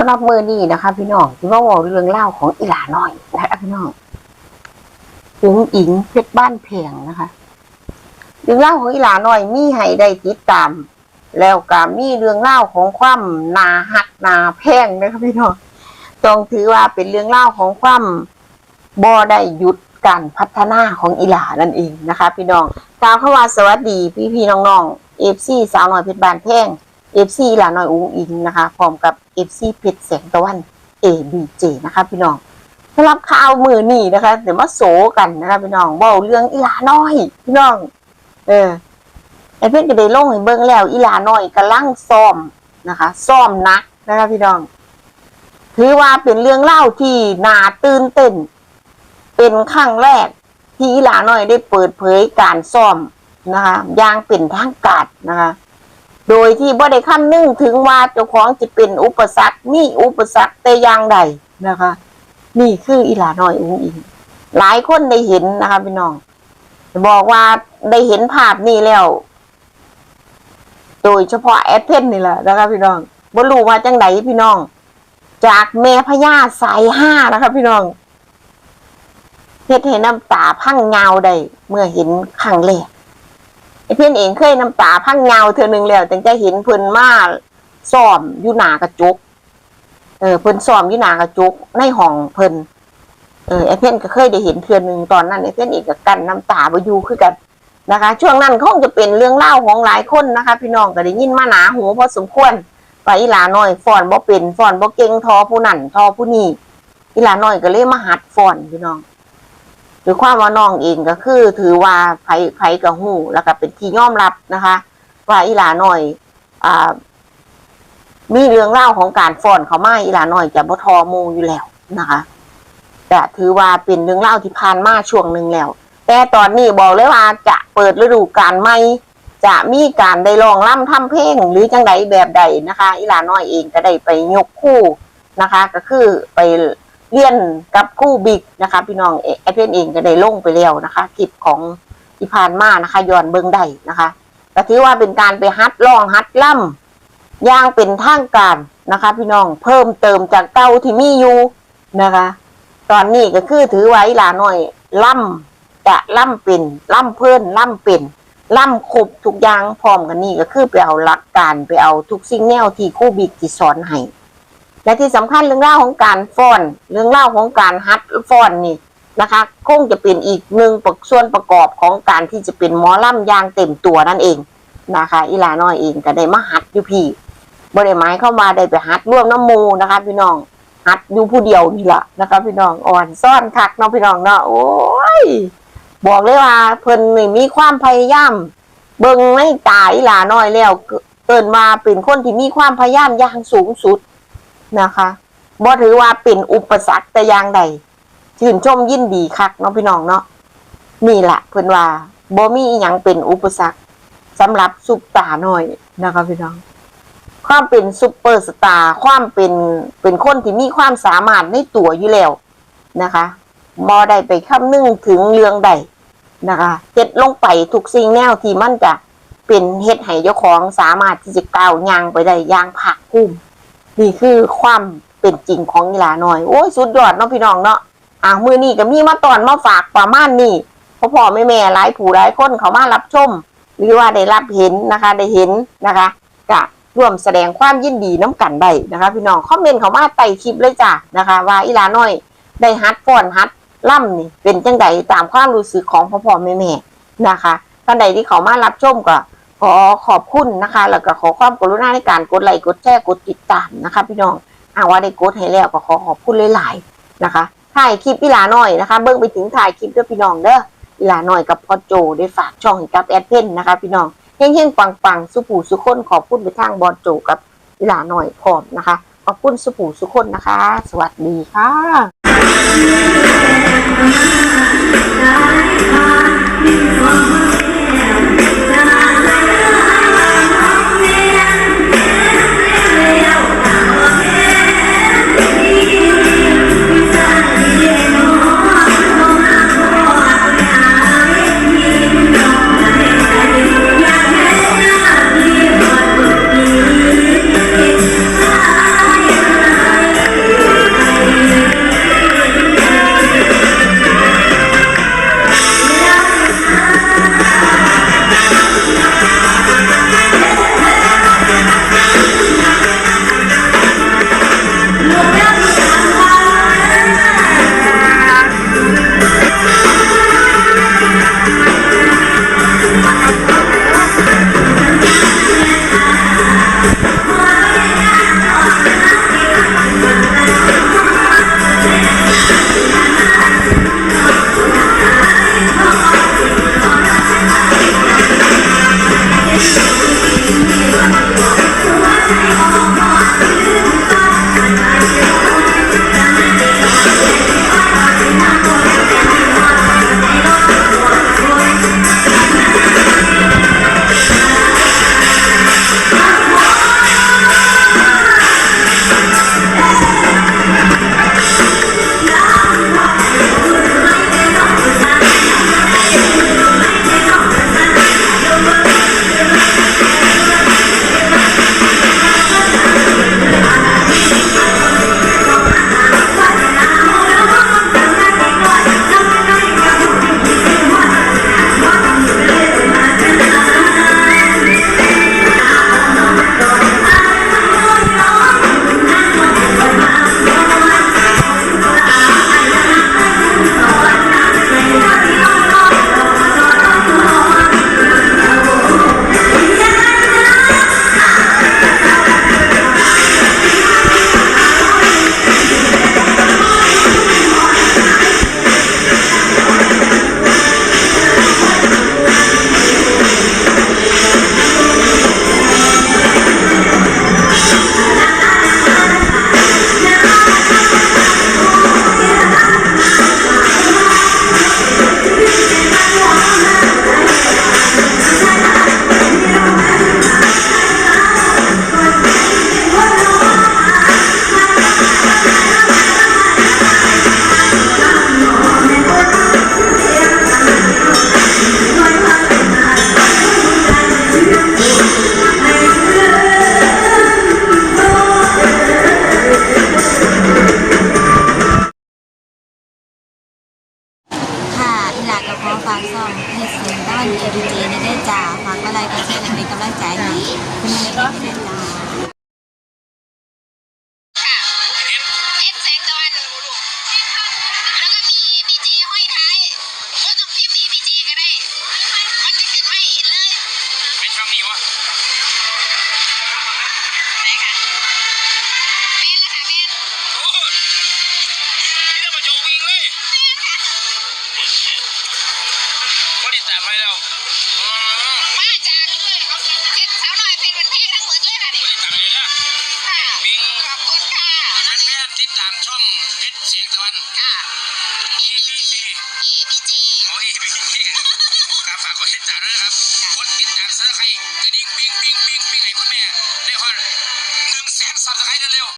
สำหรับมือนี้นะคะ พี่น้องที่ว่าเว่าเรื่องเล่าของอีหลาน้อยนะคะพี่น้องอุ๋งอิงเพชรบ้านแพงนะคะ เรื่องเล่าของอีหลาน้อยมีให้ได้ติดตาม แล้วก็มีเรื่องเล่าของความนาหักนาแพงนะคะพี่น้องต้องถือว่าเป็นเรื่องเล่าของความบ่ได้หยุดการพัฒนาของอีหลานั่นเองนะคะ พี่น้องกล่าวข้ามาสวัสดีพี่พี่น้องๆเอฟซีสาวน้อยเพชรบ้านแพงเอฟซีหลาน้อยอุ้งอิงนะคะพร้อมกับ เอฟซีเพชรแสงตะวัน ABJ นะคะพี่น้องสำหรับข่าวมือนี่นะคะเดี๋ยวมาโศกันนะคะพี่น้องเบาเรื่องอีลาน้อย พี่น้อง เออไอเพื่อนก็ได้ลงให้เบิ่งแล้ว อีลาน้อยกำลังซ้อมนะคะซ้อมนักนะคะพี่น้อง ถือว่าเป็นเรื่องเล่าที่น่าตื่นเต้น เป็นครั้งแรก ที่อีลาน้อยได้เปิดเผยการซ้อมนะคะอย่างเป็นทางการนะคะ โดยที่บ่ได้คำนึงถึงว่าเจ้าของจะเป็นอุปสรรคมีอุปสรรคแต่อย่างใดนะคะ นี่คืออีหลาน้อยอุ้งอิงหลายคนได้เห็นนะคะพี่น้อง บอกว่าได้เห็นภาพนี้แล้ว โดยเฉพาะแอดเพนนี่แหละนะคะพี่น้องบ่รู้ว่าจังไดพี่น้อง จากแม่พญาสายห้านะคะพี่น้องเฮ็ดให้น้ำตาพังเงาได้เมื่อเห็นครั้งแรก เพื่อนเองเคยน้ำตาพังเงาเธอหนึ่งแล้วแต่จะเห็นเพิ่นมาซ้อมอยู่หนากระจกเออเพิ่นซ้อมอยู่หนากระจกในห้องเพิ่นเออไอ้เพื่อนก็เคยได้เห็นเทือหนึ่งตอนนั้นไอ้เพื่อนเองก็กันน้ำตาบ่อยู่คือกันนะคะ ช่วงนั้นคงจะเป็นเรื่องเล่าของหลายคนนะคะ พี่น้องก็ได้ยินมาหนาหูพอสมควรไปอีหลาน้อยฟอนบ่เป็นฟอนบ่เก่งทอผู้นั่นทอผู้นี่อีหลาน้อยก็เลยมาหัดฟอนพี่น้อง หรือความว่าน้องเองก็คือ ถือว่าไผไผกับหูแล้วก็เป็นที่ยอมรับนะคะ ว่าอีหลาหน่อย อ่า มีเรื่องเล่าของการฟ้อนเขามาอีหลาหน่อยจะบ่ทอมูอยู่แล้วนะคะแต่ถือว่าเป็นเรื่องเล่าที่ผ่านมาช่วงหนึ่งแล้ว แต่ตอนนี้บอกเลยว่าจะเปิดฤดูกาลใหม่จะมีการได้ลองล่ำทำเพลงหรือจังใดแบบใดนะคะ อีหลาน้อยเองก็ได้ไปยกคู่นะคะ ก็คือไป เรียนกับคู่บิ๊กนะคะพี่น้องเอไอเพนเองก็ได้ลงไปแล้วนะคะคลิปของที่ผ่านมานะคะย้อนเบิ้งได้นะคะก็ถือว่าเป็นการไปฮัดลองฮัดล่ำอย่างเป็นทางการนะคะ พี่น้องเพิ่มเติมจากเก่าที่มีอยู่นะคะ ตอนนี้ก็คือถือไว้ลาหน่อยล่ำจะล่ำเป็นล่ำเพื่อนล่ำเป็นล่ำครบทุกอย่างพร้อมกันนี่ก็คือไปเอาหลักการไปเอาทุกสิ่งแนวที่คู่บิ๊กที่สอนให้ และที่สำคัญเรื่องเล่าของการฟ้อน เรื่องเล่าของการฮัดฟ้อนนี่นะคะคงจะเป็นอีกหนึ่งส่วนประกอบของการที่จะเป็นหมอล่ำยางเต็มตัวนั่นเองนะคะ อีหลาน้อยเองก็ได้มาฮัดอยู่พี่บริไม้เข้ามาได้ไปฮัดร่วมน้ำมูนะคะ พี่น้องฮัดอยู่ผู้เดียวนี่แหละนะคะ พี่น้องอ่อนซ่อนคักเนาะพี่น้องเนาะโอ้ยบอกเลยว่าเพิ่นนี่มีความพยายามเบิ่งในตายอีหลาน้อยแล้วเกินมาเป็นคนที่มีความพยายามอย่างสูงสุด นะคะบ่ถือว่าเป็นอุปสรรคแต่อย่างใดชื่นชมยินดีคักเนาะพี่น้องเนาะนี่แหละเพิ่นว่าบ่มีอหยังเป็นอุปสรรคสำหรับซุปตาหน่อยนะคะพี่น้อง ความเป็นซุปเปอร์สตาร์ความเป็นเป็นคนที่มีความสามารถในตัวอยู่แล้วนะคะบ่ได้ไปคำนึงถึงเรื่องใดนะคะเฮ็ดลงไปทุกสิ่งแนวที่มันจะเป็นเฮ็ดให้เจ้าของสามารถที่จะก้าวย่างไปได้อย่างภาคภูมิ นี่คือความเป็นจริงของกีฬาน่อย โอ้ยสุดยอดเนาะพี่น้องเนาะอ่ามือนี่ก็มีมาตอนมาฝากประมาณนี้พ่อพ่อแม่แม่หลายผู้หลายคนเขามารับชม หรือว่าได้รับเห็นนะคะ ได้เห็นนะคะก็ร่วมแสดงความยินดีน้ำกันได้นะคะ พี่น้องคอมเมนต์เขามาใต้คลิปเลยจ้ะนะคะ ว่าอีหลาน้อยได้ฮัดฟ้อนฮัดล่ำนี่เป็นจังไดตามความรู้สึกของพ่อพ่อแม่แม่นะคะท่านใดที่เขามารับชมก็ ขอขอบคุณนะคะ แล้วก็ขอความกรุณาในการกดไลค์กดแชร์กดติดตามนะคะ พี่น้องอาว่าได้กดให้แล้วก็ขอขอบคุณหลายๆนะคะถ่ายคลิปอีหลาหน่อยนะคะ เบิ้งไปถึงถ่ายคลิปด้วยพี่น้องเด้ออีหลาหน่อยกับพ่อโจได้ฝากช่องกับแอดเพนนะคะ พี่น้องเฮงๆปังๆสุผูสุคนขอบคุณไปทางบอลโจกับอีหลาหน่อยพร้อมนะคะ ขอบคุณสุผูสุคนนะคะ สวัสดีค่ะ Mega ติดตามช่องเพชรเสียงตะวัน ค่ะ E B C E B C โอ้ย ABC ครับฝากกดติดตามด้วยนะครับ กดติดตามสำรับใครกระดิ่งปิ้งปิ้งปิ้งปิ้งให้คุณแม่